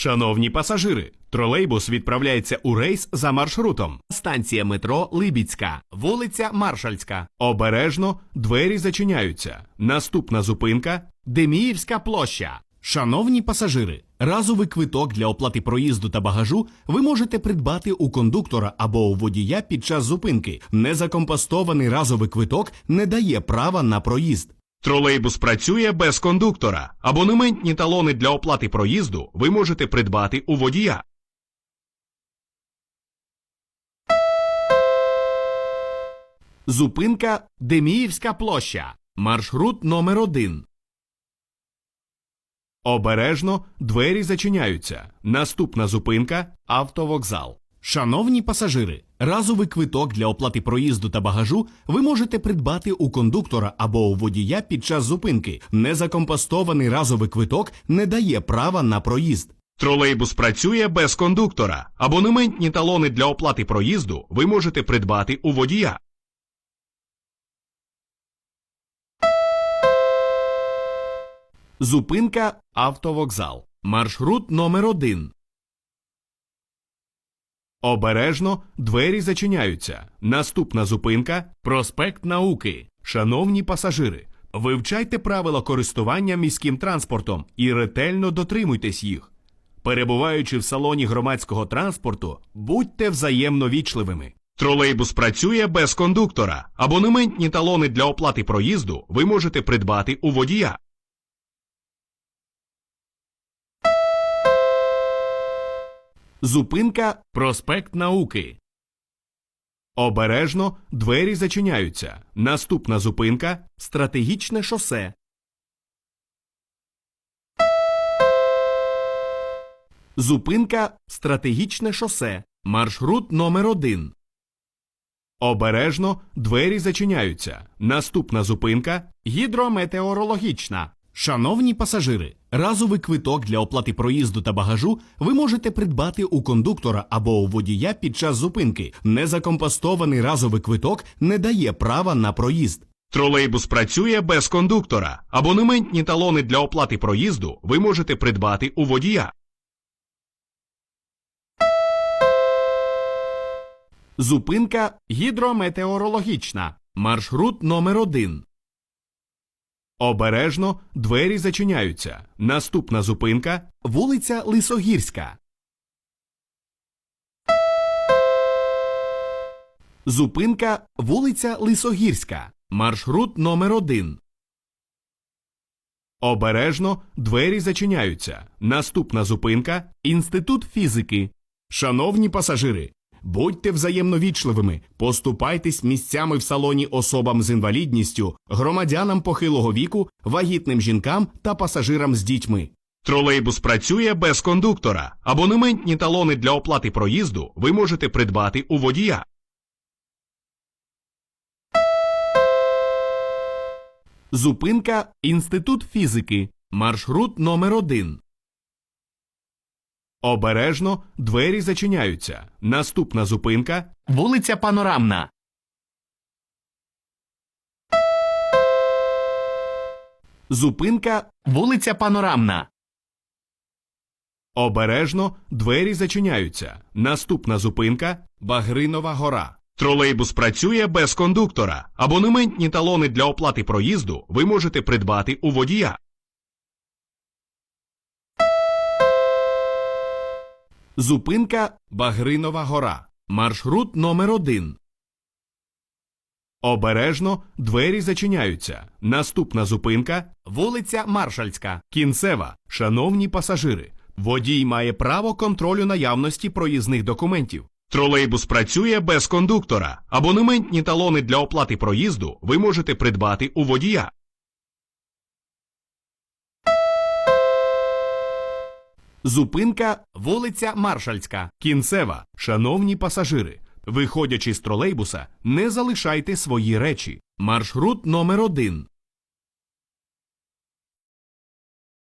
Шановні пасажири, тролейбус відправляється у рейс за маршрутом. Станція метро Либідська, вулиця Маршальська. Обережно двері зачиняються. Наступна зупинка Деміївська площа. Шановні пасажири, разовий квиток для оплати проїзду та багажу ви можете придбати у кондуктора або у водія під час зупинки. Незакомпостований разовий квиток не дає права на проїзд. Тролейбус працює без кондуктора. Абонементні талони для оплати проїзду ви можете придбати у водія. Зупинка Деміївська площа. Маршрут номер 1 Обережно двері зачиняються. Наступна зупинка автовокзал. Шановні пасажири, разовий квиток для оплати проїзду та багажу ви можете придбати у кондуктора або у водія під час зупинки. Незакомпостований разовий квиток не дає права на проїзд. Тролейбус працює без кондуктора. Абонементні талони для оплати проїзду ви можете придбати у водія. Зупинка автовокзал. Маршрут номер 1 Обережно двері зачиняються. Наступна зупинка проспект науки. Шановні пасажири, вивчайте правила користування міським транспортом і ретельно дотримуйтесь їх. Перебуваючи в салоні громадського транспорту, будьте взаємно вічливими. Тролейбус працює без кондуктора. Абонементні талони для оплати проїзду ви можете придбати у водія. Зупинка проспект науки. Обережно двері зачиняються. Наступна зупинка стратегічне шосе. Зупинка стратегічне шосе. Маршрут номер 1 Обережно двері зачиняються. Наступна зупинка гідрометеорологічна. Шановні пасажири, разовий квиток для оплати проїзду та багажу ви можете придбати у кондуктора або у водія під час зупинки. Незакомпостований разовий квиток не дає права на проїзд. Тролейбус працює без кондуктора. Абонементні талони для оплати проїзду ви можете придбати у водія. Зупинка гідрометеорологічна. Маршрут номер 1 Обережно двері зачиняються. Наступна зупинка вулиця Лисогірська. Зупинка вулиця Лисогірська. Маршрут номер 1 Обережно двері зачиняються. Наступна зупинка Інститут фізики. Шановні пасажири, будьте взаємно вічливими, поступайтесь місцями в салоні особам з інвалідністю, громадянам похилого віку, вагітним жінкам та пасажирам з дітьми. Тролейбус працює без кондуктора. Абонементні талони для оплати проїзду ви можете придбати у водія. Зупинка Інститут фізики. Маршрут номер 1 Обережно двері зачиняються. Наступна зупинка вулиця Панорамна. Зупинка вулиця Панорамна. Обережно двері зачиняються. Наступна зупинка Багринова гора. Тролейбус працює без кондуктора. Абонементні талони для оплати проїзду ви можете придбати у водія. Зупинка Багринова гора. Маршрут номер 1 Обережно двері зачиняються. Наступна зупинка вулиця Маршальська. Кінцева. Шановні пасажири. Водій має право контролю наявності проїзних документів. Тролейбус працює без кондуктора. Абонементні талони для оплати проїзду ви можете придбати у водія. Зупинка вулиця Маршальська. Кінцева. Шановні пасажири. Виходячи з тролейбуса, не залишайте свої речі. Маршрут номер 1